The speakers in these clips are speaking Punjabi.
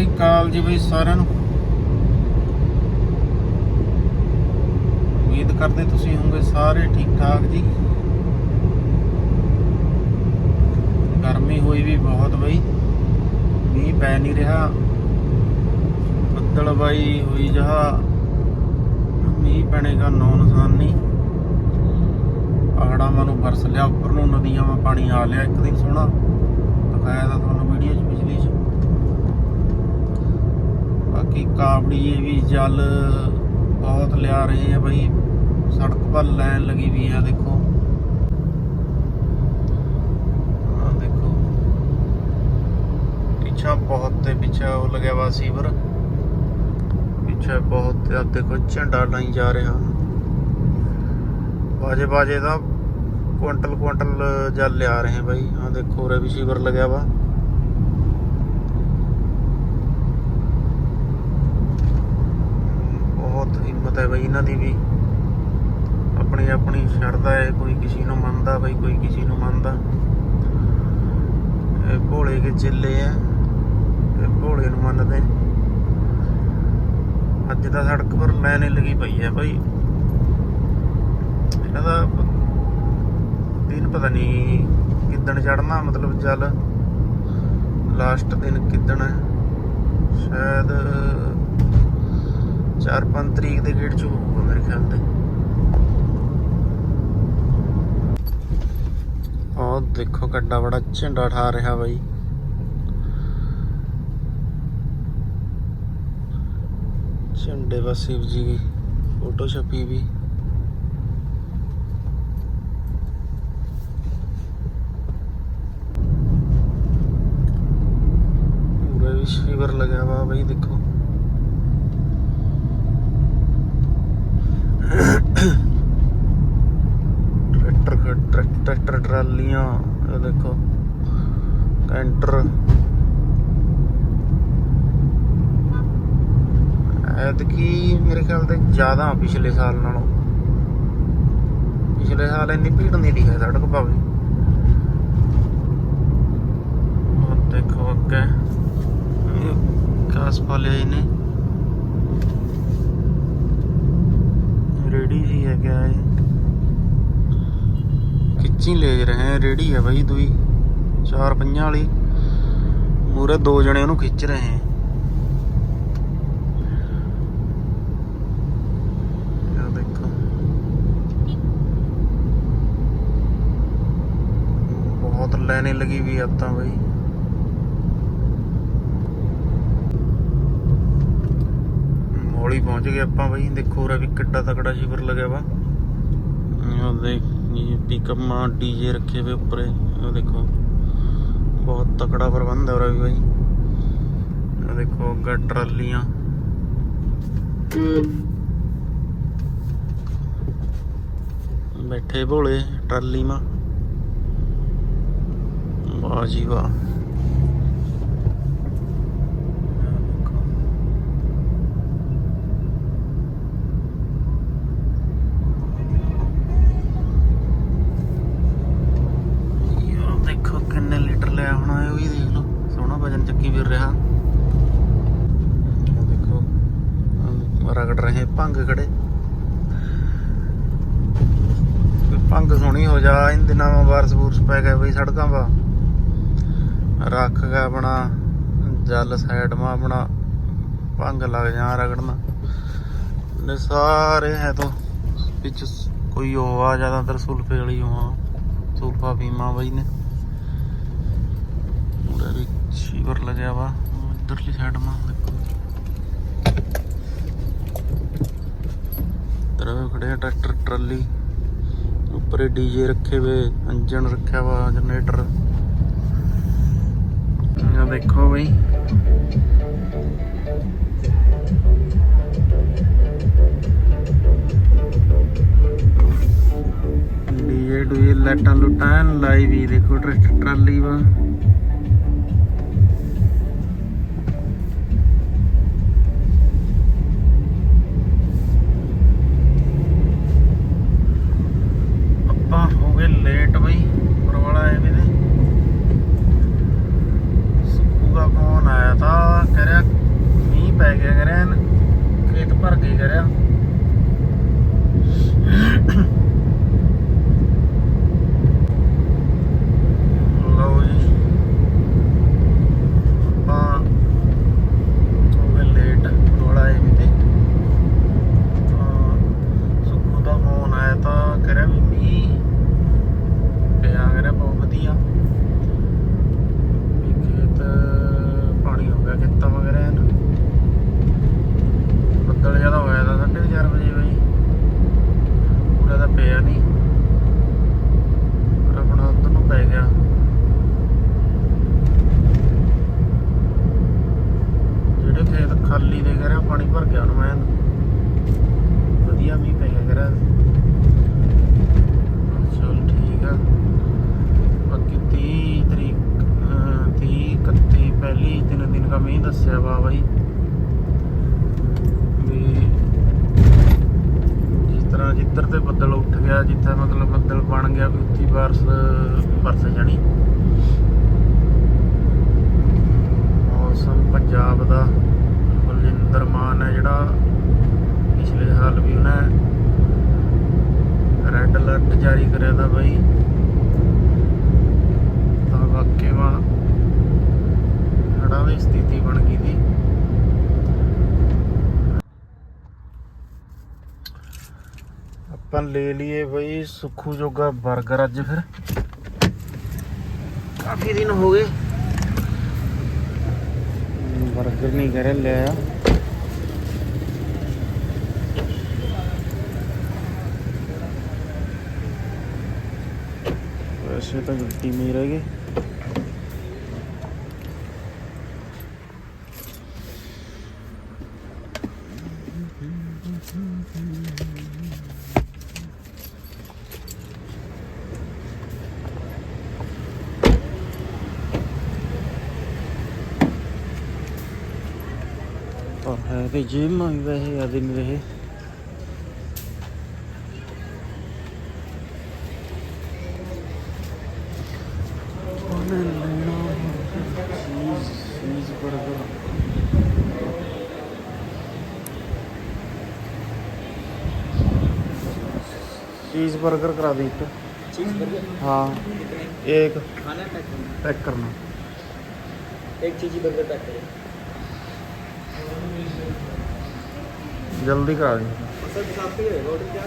ਸ੍ਰੀ ਅਕਾਲ ਜੀ ਬਈ ਸਾਰਿਆਂ ਨੂੰ। ਉਮੀਦ ਕਰਦੇ ਤੁਸੀਂ ਹੋਵੋਗੇ ਸਾਰੇ ਠੀਕ ਠਾਕ ਜੀ। ਗਰਮੀ ਹੋਈ ਵੀ ਬਹੁਤ ਬਈ। ਮੀਂਹ ਪੈ ਨਹੀਂ ਰਿਹਾ। ਬੱਦਲ ਬਾਈ ਹੋਈ ਜਹਾ ਮੀਂਹ ਪੈਣੇ ਦਾ ਨੌ ਨਿਸ਼ਾਨ ਨਹੀਂ ਪਹਾੜਾਂ ਮਾ ਨੂੰ ਬਰਸ ਲਿਆ, ਉੱਪਰ ਨੂੰ ਨਦੀਆਂ ਮਾ ਪਾਣੀ ਆ ਲਿਆ ਇੱਕ ਦਿਨ ਸੋਹਣਾ। ਦਿਖਾਇਆ ਤਾਂ ਤੁਹਾਨੂੰ ਵੀਡੀਓ 'ਚ ਪਿਛਲੀ 'ਚ। ਬਾਕੀ ਕਾਬੜੀਏ ਵੀ ਜਲ ਬਹੁਤ ਲਿਆ ਰਹੇ ਆ ਬਈ। ਸੜਕ ਪਰ ਲਾਈਨ ਲੱਗੀ ਵੀ ਆ, ਦੇਖੋ। ਆ ਦੇਖੋ। ਪਿੱਛਾ ਬਹੁਤ ਤੇ ਪਿੱਛਾ ਉਹ ਲੱਗਿਆ ਵਾ ਸੀਵਰ। ਪਿੱਛੇ ਬਹੁਤ ਆ ਦੇਖੋ, ਝੰਡਾ ਲਾਈ ਜਾ ਰਿਹਾ। ਬਾਜੇ ਬਾਜੇ ਦਾ ਕੁਇੰਟਲ ਕੁਇੰਟਲ ਜਲ ਲਿਆ ਰਹੇ ਬਾਈ। ਆ ਦੇਖੋ ਰੇ ਵੀ ਸੀਵਰ ਲੱਗਿਆ ਵਾ। ਬਹੁਤ ਹੈ ਬਈ ਇਹਨਾਂ ਦੀ ਵੀ ਆਪਣੀ ਆਪਣੀ ਸ਼ਰਧਾ ਹੈ, ਕੋਈ ਕਿਸੇ ਨੂੰ ਮੰਨਦਾ, ਬਈ ਕੋਈ ਕਿਸੇ ਨੂੰ ਮੰਨਦਾ। ਇਹ ਭੋਲੇ ਕੇ ਚਿੱਲੇ ਆ ਇਹ ਭੋਲੇ ਨੂੰ ਮੰਨਦੇ। ਅੱਜ ਦਾ ਸੜਕ ਪਰ ਲਾਈਨ ਲੱਗੀ ਪਈ ਹੈ ਬਈ। ਇਹਨਾਂ ਦਾ ਦਿਨ ਪਤਾ ਨਹੀਂ ਕਿੱਦਣ ਚੜਨਾ ਮਤਲਬ ਜਲ ਲਾਸਟ ਦਿਨ ਕਿੱਦਣ ਹੈ ਸ਼ਾਇਦ 4-5 ਤਰੀਕ ਦੇ ਗੇੜ ਚ ਹੋਊਗਾ ਮੇਰੇ ਖਿਆਲ ਤੇ। ਉਹ ਦੇਖੋ ਕੱਡਾ ਬੜਾ ਝੰਡਾ ਠਾ ਰਿਹਾ ਬਾਈ। ਝੰਡੇ ਵਾ ਸ਼ਿਵ ਜੀ ਦੀ ਫੋਟੋ ਛਪੀ ਵੀ। ਪੂਰਾ ਵੀ ਸ਼ਿਵਰ ਲਗਾ ਵਾ ਬਾਈ, ਦੇਖੋ। ਟਰੈਕਟਰ ਟਰੈਕਟਰ ਟਰਾਲੀਆਂ, ਇਹ ਦੇਖੋ। ਕੈਂਟਰ। ਐਤਕੀ ਮੇਰੇ ਖਿਆਲ ਤੇ ਜ਼ਿਆਦਾ ਪਿਛਲੇ ਸਾਲ ਨਾਲੋਂ। ਪਿਛਲੇ ਸਾਲ ਇੰਨੀ ਭੀੜ ਨਹੀਂ ਦਿਖਿਆ ਸੜਕ ਭਾਵੇਂ। ਉਹ ਦੇਖੋ ਅੱਗੇ। ਕਾਸ ਪਾਲਿਆ ਇਹਨੇ ਰੇੜੀ ਹੀ ਹੈ ਕਿਆ ਇਹ ਖਿੱਚੀ ਲੈ ਰਹੇ ਹੈ ਰੇੜੀ ਹੈ ਬਾਈ ਦੂਈ ਚਾਰ ਪੰਜਾਂ ਵਾਲੀ। ਮੂਰੇ ਦੋ ਜਣੇ ਉਹਨੂੰ ਖਿੱਚ ਰਹੇ ਹੈ। ਬਹੁਤ ਲੈਣੇ ਲੱਗੀ ਵੀ ਆ ਬਈ। ਮੋਲੀ ਪਹੁੰਚ ਗਏ ਆਪਾਂ ਬਈ। ਦੇਖੋ ਉਰੇ ਵੀ ਕਿੱਡਾ ਤਕੜਾ ਸ਼ਿਵਰ ਲੱਗਿਆ ਵਾ। ਇਹ ਦੇਖ। ਇਹ ਪਿਕਅਪ ਮਾ ਡੀਜੇ ਰੱਖੇ ਵੇ ਉੱਪਰੇ, ਇਹ ਦੇਖੋ। ਬਹੁਤ ਤਕੜਾ ਪ੍ਰਬੰਧ ਹੈ ਉਰੇ ਵੀ ਬਾਈ। ਇਹ ਦੇਖੋ, ਅੱਗੇ ਟਰਾਲੀਆਂ। ਬੈਠੇ ਭੋਲੇ, ਟਰਾਲੀ ਮਾ ਵਾਹ ਜੀ ਵਾਹ ਇਹ ਦੇਖੋ ਯਾਰ ਦੇਖੋ ਕਿੰਨੇ ਲੀਟਰ ਲਿਆ ਹੋਣਾ, ਇਹ ਵੀ ਦੇਖ ਲਓ, ਸੋਹਣਾ ਵਜਨ ਚੱਕੀ ਫਿਰ ਰਿਹਾ। ਦੇਖੋ ਰਗੜ ਰਹੇ ਭੰਗ ਖੜੇ। ਭੰਗ ਸੋਹਣੀ ਹੋ ਜਾ ਇਨ ਦਿਨਾਂ ਮਾ ਬਾਰਸ ਬੂਰਸ ਪੈ ਗਏ ਬਈ ਸੜਕਾਂ ਵਾ ਰੱਖ ਗਿਆ ਆਪਣਾ, ਜਲ ਸਾਈਡ ਮਾ ਆਪਣਾ, ਭੰਗ ਲੱਗ ਜਾ ਰਗੜਨਾ। ਨੇ ਸਾਰੇ ਹੈ ਤੋਂ ਵਿੱਚ ਕੋਈ ਉਹ ਆ, ਜ਼ਿਆਦਾਤਰ ਸੁਲਫੇ ਵਾਲੀ ਉਹ ਸੁਲਫਾ ਫੀਮਾ ਬਈ ਨੇ। ਉਹਦਾ ਵੀ ਸ਼ੀਵਰ ਲੱਗਿਆ ਵਾ। ਇਧਰਲੀ ਸਾਈਡ ਮਾ, ਦੇਖੋ। ਤਰ੍ਹਾਂ ਖੜੇ ਆ ਟਰੈਕਟਰ, ਟਰਾਲੀ। ਉੱਪਰੇ ਡੀਜੇ ਰੱਖੇ ਵੇ ਇੰਜਨ ਰੱਖਿਆ ਵਾ, ਜਨਰੇਟਰ। ਇਹ ਦੇਖੋ ਬਈ। ਡੀਜੇ ਡੂਏ ਲਾਈਟਾਂ ਲੁੱਟਾਂ ਐਨ ਲਾਈ ਵੀ ਦੇਖੋ ਟਰੈਕਟਰ ਗਿਆ ਨਹੀਂ ਪਰ ਆਪਣਾ ਉਧਰ ਨੂੰ ਪੈ ਗਿਆ। ਜਿਹੜੇ ਖੇਤ ਖਾਲੀ ਦੇ ਕਰਿਆ ਪਾਣੀ ਭਰ ਗਿਆ ਉਹਨੂੰ ਮੈਂ। ਬਰਸ ਜਾਣੀ। ਮੌਸਮ ਪੰਜਾਬ ਦਾ ਬਲਿੰਦਰ ਮਾਨ ਹੈ ਜਿਹੜਾ ਪਿਛਲੇ ਹਾਲ ਵੀ ਉਹਨੇ ਰੈੱਡ ਅਲਰਟ ਜਾਰੀ ਕਰਿਆ ਤਾਂ ਬਈ। ਤਾਂ ਵਾਕਈ ਮਾ ਹੜ੍ਹਾਂ ਦੀ ਸਥਿਤੀ ਬਣ ਗਈ ਸੀ। ਆਪਾਂ ਲੈ ਲਈਏ ਬਈ ਸੁੱਖੂ ਜੋਗਾ 버ਗਰ ਅੱਜ ਫਿਰ। ਕਾਫੀ ਦਿਨ ਹੋ ਗਏ 버ਗਰ ਨਹੀਂ ਕਰੇ ਲਿਆ ਵੈਸੇ ਤਾਂ ਗੱਡੀ ਮੇ ਰਹਿ કઈ જીમમાં વિવાહ યાદીન રહે चीज़ बर्गर करा दी एक हाँ एक पैक करना। पैक करना। एक चीज़ बर्गर पैक करें। ਜਲਦੀ ਕਰਾ ਦੇ। ਸਰ 7 ਵਜੇ ਆਏਗਾ ਆਰਡਰ ਕਿਆ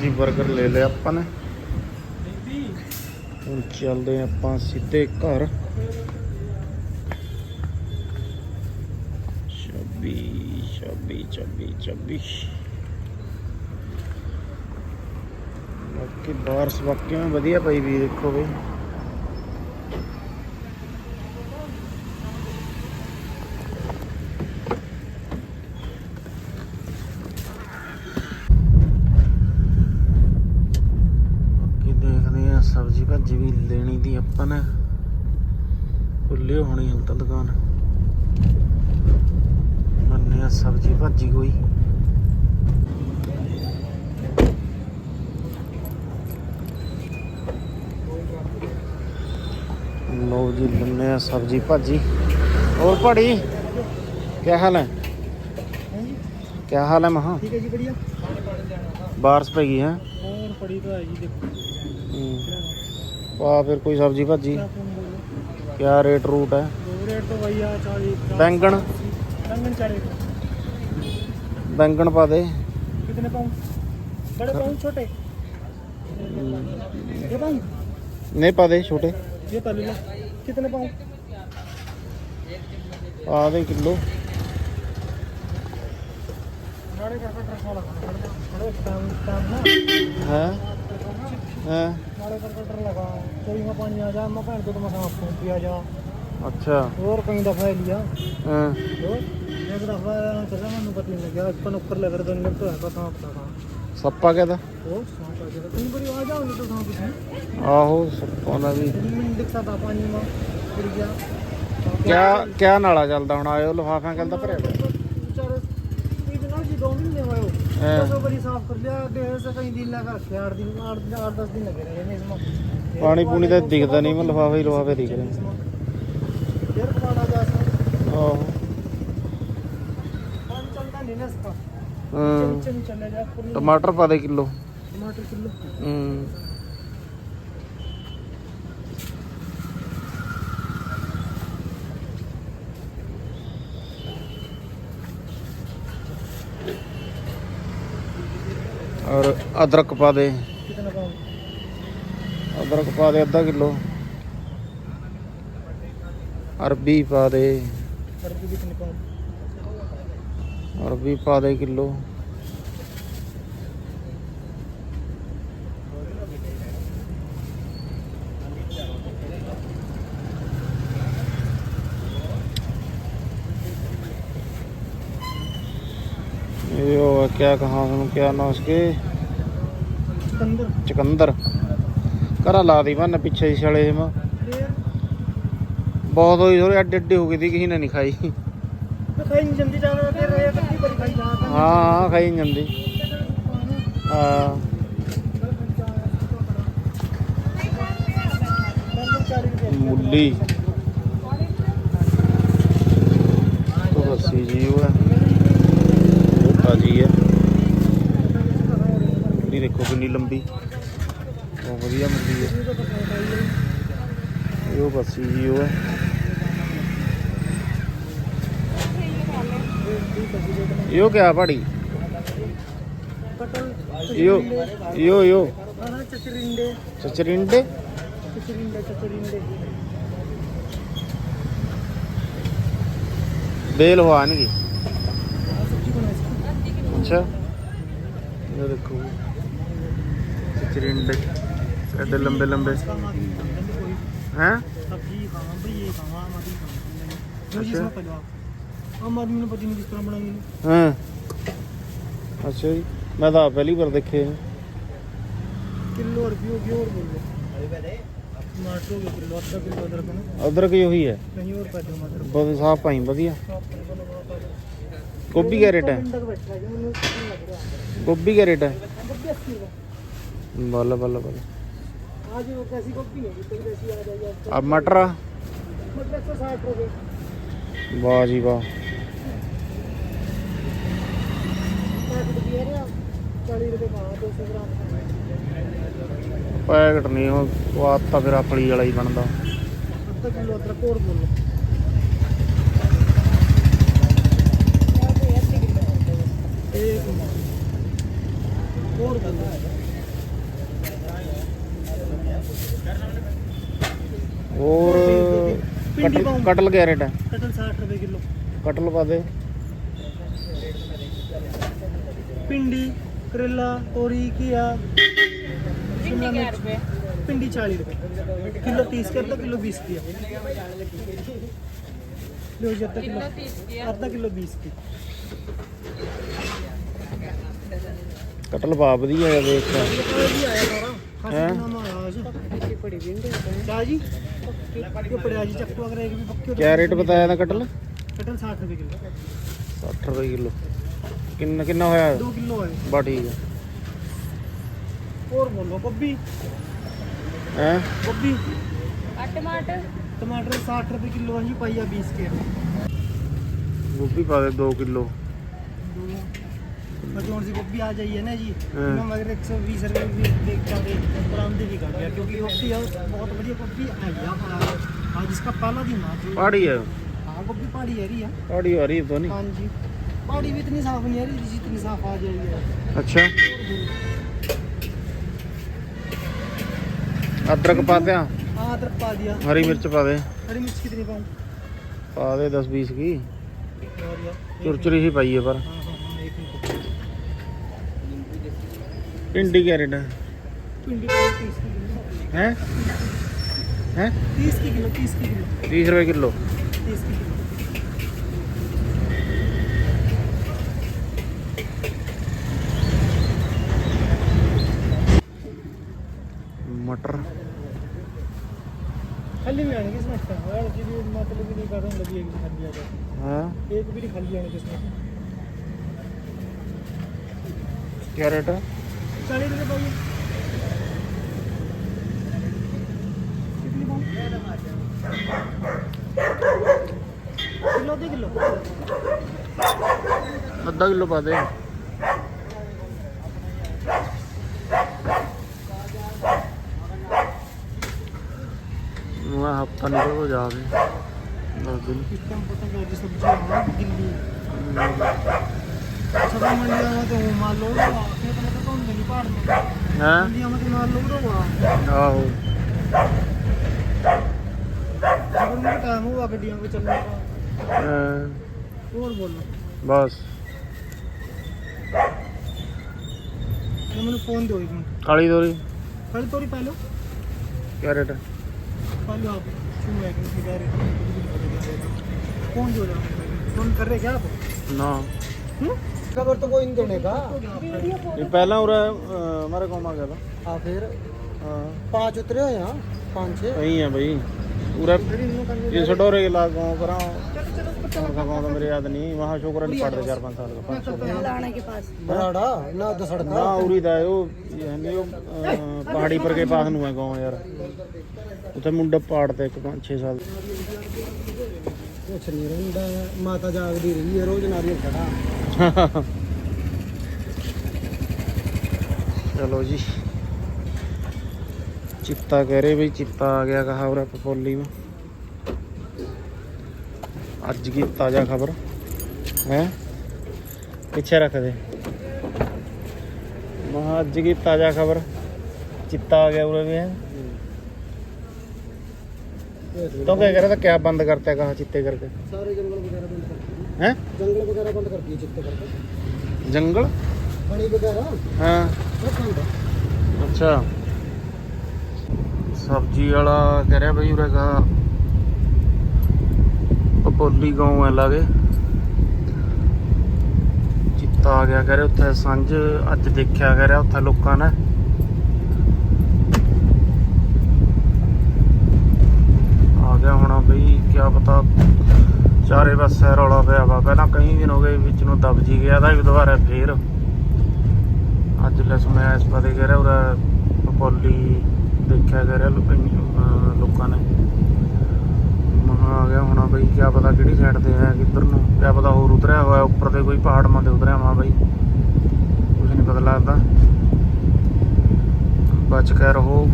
ਜੀ 버ਗਰ ਲੈ ਲਿਆ ਆਪਾਂ ਨੇ। ਹੁਣ ਚੱਲਦੇ ਆਪਾਂ ਸਿੱਧੇ ਘਰ। 26 26 26 26 ਬਾਕੀ ਬਾਰਸ ਵਾਕਿਆ ਵਧੀਆ ਪਈ ਵੀ ਦੇਖੋ ਬਈ। ਖੁੱਲੀ ਹੋਣੀ ਅੰਕਲ ਦੁਕਾਨ ਮੰਨਿਆ ਸਬਜੀ ਭਾਜੀ ਕੋਈ ਲੋ ਜੀ ਬੰਨੇ ਆ ਸਬਜੀ ਭਾਜੀ ਹੋਰ ਭਾੜੀ ਕੀ ਹਾਲ ਹੈ ਕੀ ਹਾਲ ਹੈ ਮਹਾ ਠੀਕ ਹੈ ਜੀ ਬੜੀਆ ਬਾਰਸ ਪੈ ਗਈ ਹੈ ਹੋਰ ਪੜੀ ਤਾਂ ਹੈ ਜੀ ਦੇਖੋ ਪਾ ਫਿਰ ਕੋਈ ਸਬਜੀ ਭਾਜੀ ਕਿਆ ਰੇਟ ਰੂਟ ਹੈ? ਰੇਟ ਤੋਂ ਬੈਂਗਣ? ਪਾ ਦੇ। ਕਿਤਨੇ ਪਾਉਂ ਬੜੇ ਪਾਉਂ ਛੋਟੇ? ਇਹ ਪਾਉਂ ਨਹੀਂ ਪਾ ਦੇ ਛੋਟੇ। ਇਹ ਪਾ ਲੈ ਕਿਤਨੇ ਪਾਉਂ ਆ ਦੇ ਕਿਲੋ। ਨਾੜੇ ਕਰ ਕਰ ਟਰਕ ਖੜੇ ਟਾਈਮ ਟਾਈਮ ਨਾ। ਹੈ? ਹੈ नाड़े का कटर लगा कोई में पानी आ जा मैं भैन को तो मैं सांप फूक पिया जा ਅੱਛਾ और कहीं दफा लिया ਹਾਂ तो एक दफा चला मैंने पता नहीं लगा अपन ऊपर लग रहा था तो है पता अपना कहाँ ਸੱਪਾ ਕਹਦਾ वो सांप आ गया कहीं बड़ी आ जाओ तो सांप इसमें ਆਹੋ ਸੱਪਾਂ ਦਾ ਵੀ नहीं दिखता था पानी में गिर गया ਕਿਆ ਕਿਆ ਨਾਲਾ ਚੱਲਦਾ ਹੁਣ ਆਇਓ ਲਫਾਫਿਆਂ ਕਹਿੰਦਾ ਭਰਿਆ ਪਿਆ। दो बारी साफ कर लिया डेढ़ से कहीं दिन लगा रखे आठ दिन आठ आठ दस दिन लगे रहे इसमें पानी पूनी तो दिखता नहीं मैं लिफाफे ही लिफाफे दिख रहे हैं फिर पुराना जैसा आहो चलता नहीं ना इसका टमाटर पा दे किलो टमाटर किलो हम्म और अदरक पा दे कितना पाऊँ अदरक पा दे आधा किलो अरबी पा दे अरबी कितने पाऊँ अरबी पा दे किलो ये वो है, क्या कहा हम क्या ना उसके ਚਕੰਦਰ। ਚਕੰਦਰ। ਘਰਾ ਲਾ ਦੀ ਬੰਨ ਪਿੱਛੇ ਛਲੇ ਜਮਾ ਬਹੁਤ ਹੋਈ ਥੋੜੀ ਅੱਡ ਅੱਡੀ ਹੋ ਗਈ ਦੀ ਕਿਸੇ ਨੇ ਨਹੀਂ ਖਾਈ। ਖਾਈ ਜਾਂਦੀ ਜਾਣਾ ਤੇ ਰੇ ਕੱਟੀ ਬੜੀ ਖਾਈ ਬਾਤ ਹਾਂ ਖਾਈ ਜਾਂਦੀ। ਹਾਂ। ਮੁੱਲੀ। ਤੋਂ ਰੱਸੀ ਜੀ ਉਹ ਉਹ ਤਾਜੀ ਹੈ। ਵੀ ਦੇਖੋ ਕਿੰਨੀ ਲੰਬੀ। ਉਹ ਵਧੀਆ ਮਿਲਦੀ ਹੈ। ਇਹ ਉਹ ਬੱਸੀ ਹੈ। ਇਹੋ ਕਿਆ ਭਾੜੀ? ਇਹੋ ਇਹੋ ਇਹੋ ਚਚਰਿੰਡੇ ਚਚਰਿੰਡੇ ਚਚਰਿੰਡੇ ਚਚਰਿੰਡੇ। ਬੇਲ ਹੋਣਗੇ ਅੱਛਾ। ਇਹ ਦੇਖੋ। चचरिंडे एडे लंबे लंबे हैं सब्ज़ी खावा भाई ये खावा आदमी खावा अच्छा। अच्छा पहले आम आदमी ने पता नहीं किस तरह बनाएँगे हाँ अच्छा जी मैं तो पहली बार देखे हैं किलो और बोल लो टमाटर हो किलो आधा किलो अदरक ना अदरक ही है और टमाटर बहुत साफ़ पाई बढ़िया गोभी क्या रेट है गोभी क्या रेट है बल्ला बल्ला बल्ला आज वो कैसी गोभी है जितनी कैसी आ जाएगी आज अब मटर आ? मतलब एक सौ साठ रुपये वाह जी वाह पैकेट दिए रे चालीस रुपये का दो सौ ग्राम ਪੈਕਟ ਨਹੀਂ ਉਹ ਉਹ ਆਤਾ ਫਿਰ ਆਪਲੀ ਵਾਲਾ ਹੀ ਬਣਦਾ आधा किलो अदरक और बोल लो एक और बोल लो ਹੋਰ ਕਟਲ ਕਟਲ क्या रेट है कटल साठ रुपये किलो कटल पा दे भिंडी करेला तोरी घिया शिमला मिर्च भिंडी चालीस रुपये किलो तीस कर दो किलो बीस की है। लो जी आधा किलो आधा किलो बीस की कटल पा ਵਧੀਆ ਹੈ ਦੇਖ ਕੇ। ये भी आया सारा खासी हैं? नाम आया आज बड़ी भिंडी क्या जी ये पड़े आज चक्कू अगर एक भी पक्के क्या रेट बताया था कटल कटल साठ रुपये किलो 60 ਰੁਪਏ ਕਿਲੋ ਕਿੰਨਾ ਕਿੰਨਾ ਹੋਇਆ दो किलो है ਬਾ ਠੀਕ ਹੈ और बोलो गोभी ਹੈ गोभी टमाटर टमाटर साठ रुपये किलो है जी पाइया बीस के ਗੋਭੀ ਪਾ ਦੇ 2 ਕਿਲੋ बटोर से गोभी आ जाइए ना जी हम अगर एक सौ बीस रुपये भी देखता दे बरामदे भी कर गया क्योंकि गोभी है बहुत बढ़िया गोभी आई आज इसका पहला दिन आज पहाड़ी है हाँ गोभी पहाड़ी हरी है पहाड़ी हरी तो नहीं हाँ जी पहाड़ी भी इतनी साफ नहीं हरी जितनी साफ आ जाएगी अच्छा अदरक पाते हैं हाँ अदरक पा दिया हरी मिर्च पा दे हरी मिर्च कितनी पाऊँ पा दे दस बीस की चुरचुरी ही पाई है पर हाँ। ਟਿੰਡੀ ਕੈਰਟ ਹੈ ਹੈ 30 की किलो 30 की किलो 30 ਰੁਪਏ ਕਿਲੋ 30 की किलो ਮਟਰ खाली भी आने किसमें था और जी भी मतलब कि नहीं कर रहा हूं लगी एक खाली आ जाए ਹਾਂ एक भी नहीं खाली आने किसमें ਕੈਰਟ 40 रुपये पाइए किलो दे किलो आधा किलो पा दे हफ्ता निकल को जा रहे दस दिन सब्जी मंडी आवा तो मान लो ਹਾਂ ਇੰਡੀਆ ਮੇ ਨਾਲ ਲੋਗ ਰੋਵਾ ਆਹੋ ਅਗਰ ਮੇਰੇ ਟਾਈਮ ਹੋਆ ਗੱਡੀਆਂ ਵਿੱਚ ਚੱਲਣ ਦਾ ਹਾਂ, ਹੋਰ ਬੋਲੋ ਬਸ ਇਹ ਮੈਨੂੰ ਫੋਨ ਦਿਓ ਇੱਕ ਮਿੰਟ ਕਾਲੀ ਦੋਰੀ ਪਹਿਲੇ ਤੋਰੀ ਪਾ ਲਓ ਕਿਆ ਰੇਟ पा लो आप क्यों है कि किधर कौन जो रहा फोन कर रहे क्या आप ਨਾ हम्म? खबर तो कोई नहीं देने का ਇਹ ਪਹਿਲਾਂ ਉਰੇ ਅਹ, ਮਾਰੇ ਕੋਮ ਆ ਗਿਆ ਤਾ हाँ फिर ਹਾਂ पांच उतरे हो यहाँ पाँच छः ਸਹੀ ਹੈ ਬਈ ਉਰੇ ਇਹ ਛਡੋਰੇ ਲਾ ਗਾਉਂ ਕਰਾਂ चलो चलो बच्चा ਕੌਣ ਕੌਣ ਤਾਂ ਮੇਰੇ ਯਾਦ ਨਹੀਂ ਵਹਾਂ ਸ਼ੁਕਰ ਨਹੀਂ ਪੜਦੇ 4-5 ਸਾਲ ਦਾ ਪੰਜ ਛੇ लाने के पास बराड़ा ना दस सड़क ਨਾ ਉਰੀ ਦਾ ਉਹ ਯਾਨੀ ਉਹ ਅਹ, ਪਹਾੜੀ ਪਰ ਕੇ ਪਾਸ ਨੂੰ ਹੈ ਗਾਉਂ ਯਾਰ ਉੱਥੇ ਮੁੰਡਾ ਪਾੜ ਤੇ ਇੱਕ 5-6 ਸਾਲ कुछ नहीं रहता माता जागदी रही है रोज नारियल खड़ा चलो जी। चिता कह रहे भाई चिता आ गया कहा और पपोली में। अज की ताज़ा खबर। है? पीछे रख दे। अज की ताज़ा खबर। चिता आ गया उरे भी, है? तो क्या कह रहा था, क्या बंद करते कहा चिते करके? सारे जंगल वगैरह तो ਹੈ? ਜੰਗਲ ਵਗੈਰਾ ਬੰਦ ਕਰ ਦਈਏ ਚਿੱਤੇ ਕਰਕੇ। ਜੰਗਲ? ਪਾਣੀ ਵਗੈਰਾ? ਹਾਂ। ਅੱਛਾ। ਸਬਜ਼ੀ ਵਾਲਾ ਕਹਿ ਰਿਹਾ ਬਈ ਉਰੇ ਕਾ ਪਪੋਲੀ گاؤں ਹੈ ਲਾਗੇ। ਚਿੱਤਾ ਆ ਗਿਆ ਕਹਿ ਰਿਹਾ ਉੱਥੇ ਸੰਜ ਅੱਜ ਦੇਖਿਆ ਕਹਿ ਰਿਹਾ ਉੱਥੇ ਲੋਕਾਂ ਨੇ। ਆ ਗਿਆ ਹੋਣਾ ਬਈ ਕੀ ਪਤਾ ਚਾਰੇ ਪਾਸੇ ਰੌਲਾ ਪਿਆ ਦਿਨ ਹੋ ਗਏ ਵਿੱਚ ਨੂੰ ਦਬ ਜੀ ਗਿਆ, ਤਾਂ ਦੁਬਾਰਾ ਫੇਰ। ਅੱਜ ਲੈ ਸੁਣਿਆ, ਇਸ ਬਾਰੇ ਕਹਿ ਰਿਹਾ ਉਹਦਾ ਪਪੋਲੀ ਦੇਖਿਆ ਕਹਿ ਰਿਹਾ ਲੋਕਾਂ ਨੇ। ਮਹਾ ਆ ਗਿਆ ਹੋਣਾ ਬਈ ਕੀ ਪਤਾ ਕਿਹੜੀ ਸਾਈਡ ਤੇ ਹੈ, ਕਿੱਧਰ ਨੂੰ। ਕੀ ਪਤਾ ਹੋਰ ਉਤਰਿਆ ਹੋਇਆ, ਉੱਪਰ ਤੇ ਕੋਈ ਪਹਾੜ ਮਾਂ ਤੇ ਉਤਰਿਆ ਹੋਣਾ ਬਈ। ਕੁਝ ਨਹੀਂ ਪਤਾ ਲੱਗਦਾ। ਬਚ ਕੇ ਰਹੋ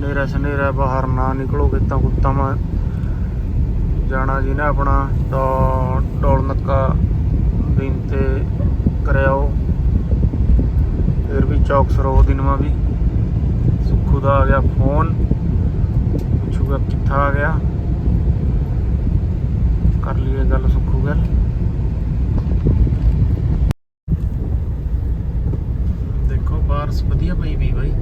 ਨੇਰਾ ਸਨੇਰਾ ਬਾਹਰ ਨਾ ਨਿਕਲੋ ਕਿਤਾ ਕੁੱਤਾ ਮਾ। ਜਾਣਾ ਜੀ ਨੇ ਆਪਣਾ ਡੋ- ਡੋਲ ਨੱਕਾ ਦਿਨ ਤੇ ਕਰਿਆਓ। ਫਿਰ ਵੀ ਚੌਕਸ ਰਹੋ ਦਿਨਵਾ ਵੀ। ਸੁੱਖੂ ਦਾ ਆ ਗਿਆ ਫੋਨ। ਪੁੱਛੂਗਾ ਕਿੱਥਾ ਆ ਗਿਆ। ਕਰ ਲਈਏ ਗੱਲ ਸੁੱਖੂ ਗੱਲ। ਦੇਖੋ, ਬਾਰਸ ਵਧੀਆ ਪਈ ਵੀ ਬਾਈ।